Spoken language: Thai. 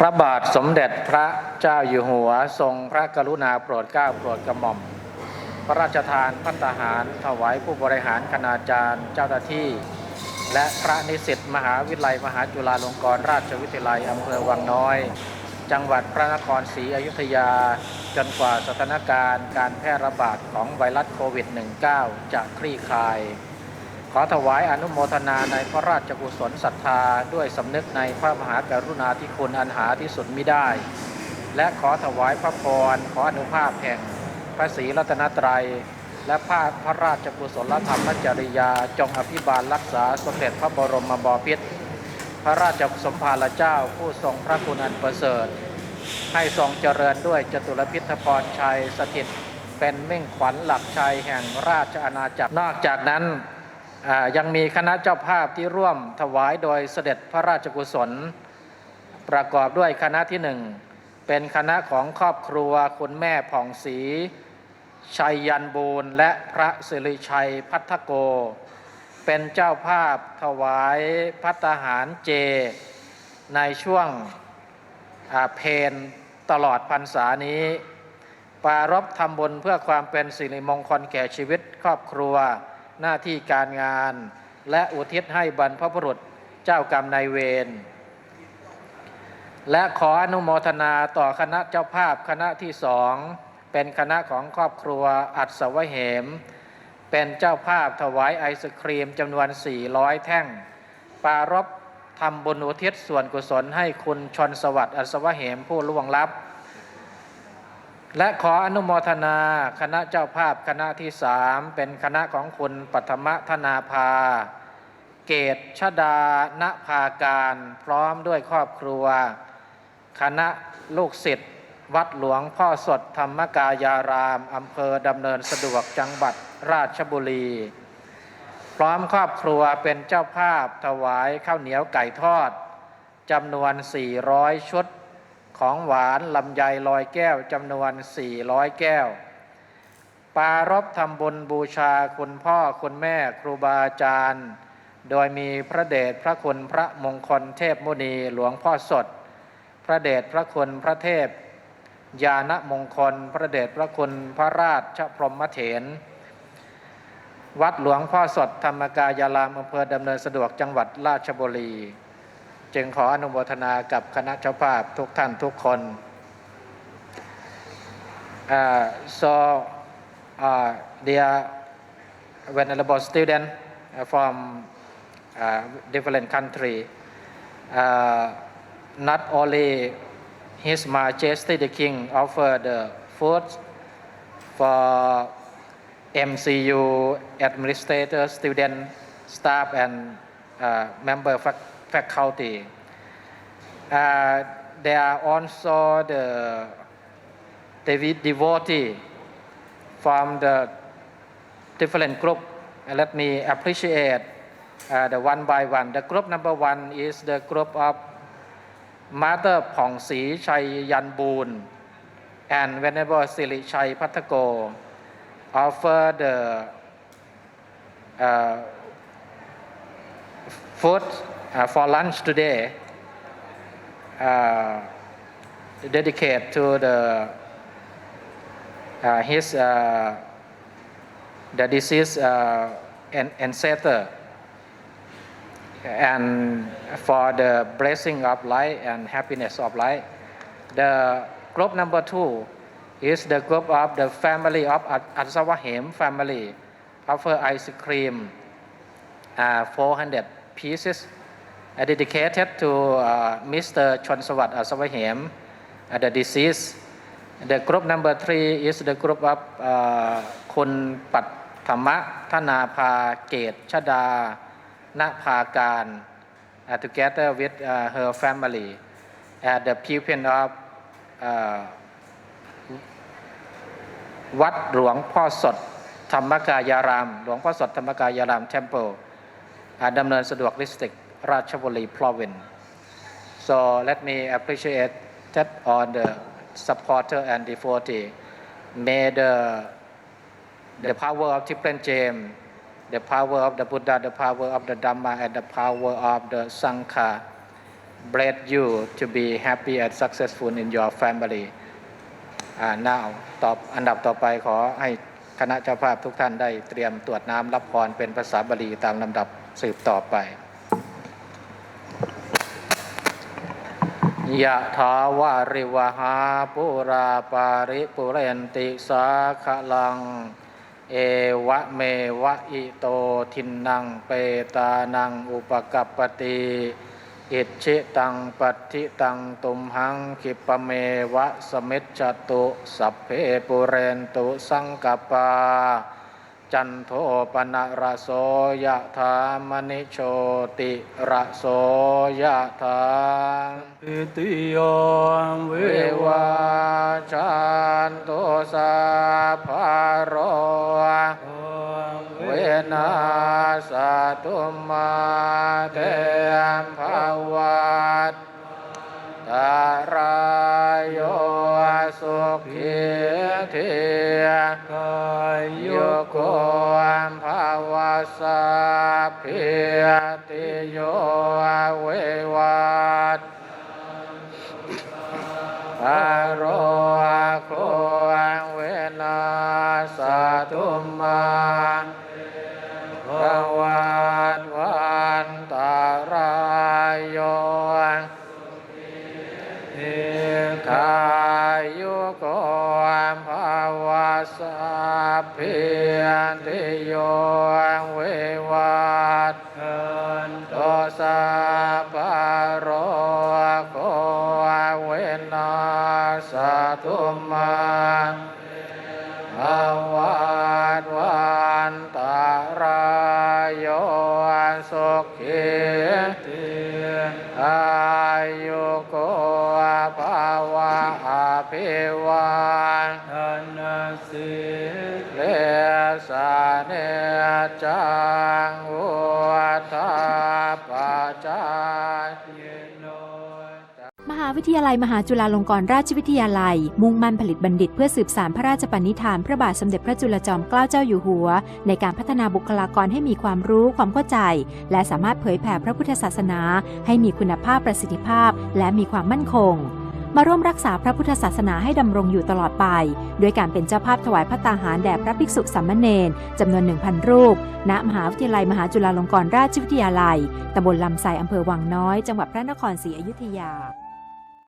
พระบาทสมเด็จพระเจ้าอยู่หัวทรงพระกรุณาโปรดเกล้าโปรดกระหม่อม พระราชทานพัฒหาร ถวายผู้บริหารคณาจารย์ เจ้าหน้าที่ และพระนิสิตมหาวิทยาลัยมหาจุฬาลงกรณราชวิทยาลัยอำเภอวังน้อย จังหวัดพระนครศรีอยุธยา จนกว่าสถานการณ์การแพร่ระบาดของไวรัสโควิด -19 จะคลี่คลาย ขอถวายอนุโมทนาในพระราชกุศลศรัทธาด้วยสำนึกในพระมหากรุณาธิคุณอันหาที่สุดมิได้ และขอถวายพระพรขออนุภาพแห่งพระศรีรัตนตรัย และพระพระราชกุศลธรรมจริยาจงอภิบาลรักษาสมเด็จพระบรมบพิตรพระราชสมภารเจ้าผู้ทรงพระคุณอันประเสริฐ ให้ทรงเจริญด้วยจตุรพิธพรชัยสถิต เป็นเม่งขวัญหลักชัยแห่งราชอาณาจักรนอกจากนั้น ยังมีคณะเจ้าภาพที่ร่วมถวายโดยเสด็จพระราชกุศล ประกอบด้วยคณะที่หนึ่งเป็นคณะของครอบครัวคุณแม่ผ่องศรีชัยยันบูรณ์และพระสิริชัยพัทโก เป็นเจ้าภาพถวายพัตหารเจ ในช่วงเพนตลอดพรรษานี้ปรารบทำบุญเพื่อความเป็นสิริมงคลแก่ชีวิตครอบครัว หน้าที่การงาน และอุทิศให้บรรพบุรุษเจ้ากรรมนายเวรและขออนุโมทนาต่อคณะเจ้าภาพคณะที่สองเป็นคณะของครอบครัวอัศวเหม เป็นเจ้าภาพถวายไอศครีมจำนวน 400 แท่ง ปารบทำบุญอุทิศส่วนกุศลให้คุณชนสวัสดิ์อัศวเหมผู้ล่วงลับ และขออนุโมทนา คณะเจ้าภาพคณะที่สามเป็นคณะของคุณปัทมธนาภา เกตชดาณภาการ พร้อมด้วยครอบครัว คณะลูกศิษย์วัดหลวงพ่อสดธรรมกายารามอำเภอดำเนินสะดวกจังหวัดราชบุรี พร้อมครอบครัวเป็นเจ้าภาพถวายข้าวเหนียวไก่ทอดจำนวน 400 ชุด ของหวานลำไยลอยแก้วจำนวน 400 แก้ว ปารบทำบุญบูชาคุณพ่อคุณแม่ครูบาอาจารย์ โดยมีพระเดชพระคุณพระมงคลเทพมุนีหลวงพ่อสด พระเดชพระคุณพระเทพญาณมงคล พระเดชพระคุณพระราชพรหมเถรวัดหลวงพ่อสดธรรมกายารามอำเภอดำเนินสะดวกจังหวัดราชบุรี จึงขออนุโมทนากับคณะเจ้าภาพทุกท่านทุกคน Uh, so, uh, dear venerable student uh, from uh, different country, uh, not only His Majesty the King offered the food for MCU administrator, student, staff, and uh, member fac- faculty. Uh, there are also the devi- devotee from the different group. Uh, let me appreciate uh, the one by one. The group number one is the group of Mother Pong Si Chai Yan Boon and Venerable Siri Chai Patako offer the uh, food uh, for lunch today uh, dedicated to the uh, his uh, the disease uh, an- ancestor and for the blessing of life and happiness of life. The group number two is the group of the family of At- Atsawahem family offer ice cream uh, 400 pieces dedicated to uh, Mr. Chonsawat Atsawahem, uh, the deceased. The group number three is the group of uh, คุณปัทมะธนาภาเกตชดาณภาการ uh, together with uh, her family at the pupil of uh, วัดหลวงพ่อสดธรรมกายาราม หลวงพ่อสดธรรมกายาราม Temple อ่าดำเนินสะดวก District ราช บุรี Province so let me appreciate that all the supporter and devotee may the the power of different gem the power of the Buddha the power of the Dhamma and the power of the Sangha bless you to be happy and successful in your family อ่า now ตอบอันดับต่อไปขอให้คณะเจ้าภาพทุกท่านได้เตรียมตรวจน้ำรับพรเป็นภาษาบาลีตามลำดับสืบต่อไป ยะถาวาริวหาปุราปาริปุเรนติสาขลัง เอวะเมวะอิโตทินนังเปตานังอุปกัปปติอิชิตังปัติตังตุมหังคิปเมวะสมิจจตุสัพเพปุเรนตุสังกปา จันโทปนะระโสยะธามณิโชติระโสยะธาปิติโยเวเววาจันโตสาภารโเวนัสตุมาเตมภาวัต เทกายโยโกมภาวะสาพิยติโยเววัตอา โกภาวะสัพพิติโยเววัตกันโตสัพพะโรโคเวนัสตุมาภวันวันตารายโยสุขีเตียอายุโกภาวะ ภิวันทนาสิเลสาเนจังอุทาปจายเยมหาวิทยาลัยมหาจุฬาลงกรณราชวิทยาลัย มุ่งมั่นผลิตบัณฑิตเพื่อสืบสานพระราชปณิธานพระบาทสมเด็จพระจุลจอมเกล้าเจ้าอยู่หัว ในการพัฒนาบุคลากรให้มีความรู้ความเข้าใจ และสามารถเผยแผ่พระพุทธศาสนา ให้มีคุณภาพประสิทธิภาพ และมีความมั่นคง มาร่วมรักษาพระพุทธศาสนาให้ดำรงอยู่ตลอดไป ด้วยการเป็นเจ้าภาพถวายพระตาหารแด่พระภิกษุสามเณรจำนวน 1,000 รูป ณ มหาวิทยาลัยมหาจุฬาลงกรณราชวิทยาลัย ตำบลลำไสอำเภอวังน้อย จังหวัดพระนครศรีอยุธยา